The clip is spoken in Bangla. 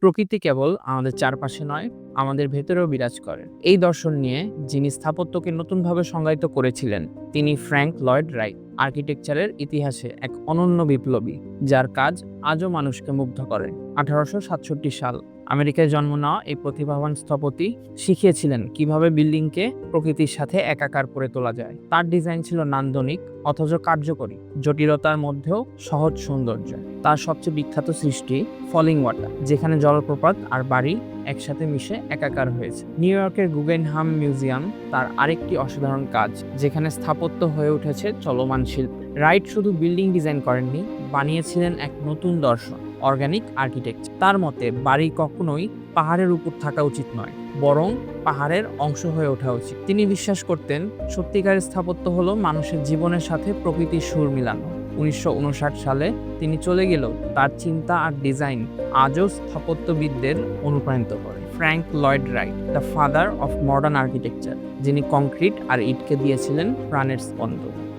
প্রকৃতি কেবল আমাদের চারপাশে নয়, আমাদের ভেতরেও বিরাজ করে। এই দর্শন নিয়ে যিনি স্থাপত্যকে নতুনভাবে সংজ্ঞায়িত করেছিলেন, তিনি ফ্র্যাঙ্ক লয়েড রাইট, আর্কিটেকচারের ইতিহাসে এক অনন্য বিপ্লবী, যার কাজ আজও মানুষকে মুগ্ধ করে। আঠারোশো সাতষট্টি সাল আমেরিকায় জন্ম নেওয়া এই প্রতিভাবান স্থপতি শিখিয়েছিলেন কীভাবে বিল্ডিংকে প্রকৃতির সাথে একাকার করে তোলা যায়। তার ডিজাইন ছিল নান্দনিক, অথচ কার্যকরী, জটিলতার মধ্যেও সহজ সৌন্দর্য। তার সবচেয়ে বিখ্যাত সৃষ্টি ফলিং ওয়াটার, যেখানে জলপ্রপাত আর বাড়ি একসাথে মিশে একাকার হয়েছে। নিউ ইয়র্কের গুগেনহাম মিউজিয়াম তার আরেকটি অসাধারণ কাজ, যেখানে স্থাপত্য হয়ে উঠেছে চলমান শিল্প। রাইট শুধু বিল্ডিং ডিজাইন করেননি, বানিয়েছিলেন এক নতুন দর্শন, অর্গানিক আর্কিটেকচার। তার মতে, বাড়ি কখনোই পাহাড়ের উপর থাকা উচিত নয়, বরং পাহাড়ের অংশ হয়ে ওঠা উচিত। তিনি বিশ্বাস করতেন, সত্যিকারের স্থাপত্য হলো মানুষের জীবনের সাথে প্রকৃতির সুর মিলানো। উনিশশো উনষাট সালে তিনি চলে গেলেও তার চিন্তা আর ডিজাইন। আজও স্থাপত্যবিদদের অনুপ্রাণিত করে Frank Lloyd Wright, the father of modern architecture, যিনি কংক্রিট আর ইটকে দিয়েছিলেন প্রাণের স্পন্দন।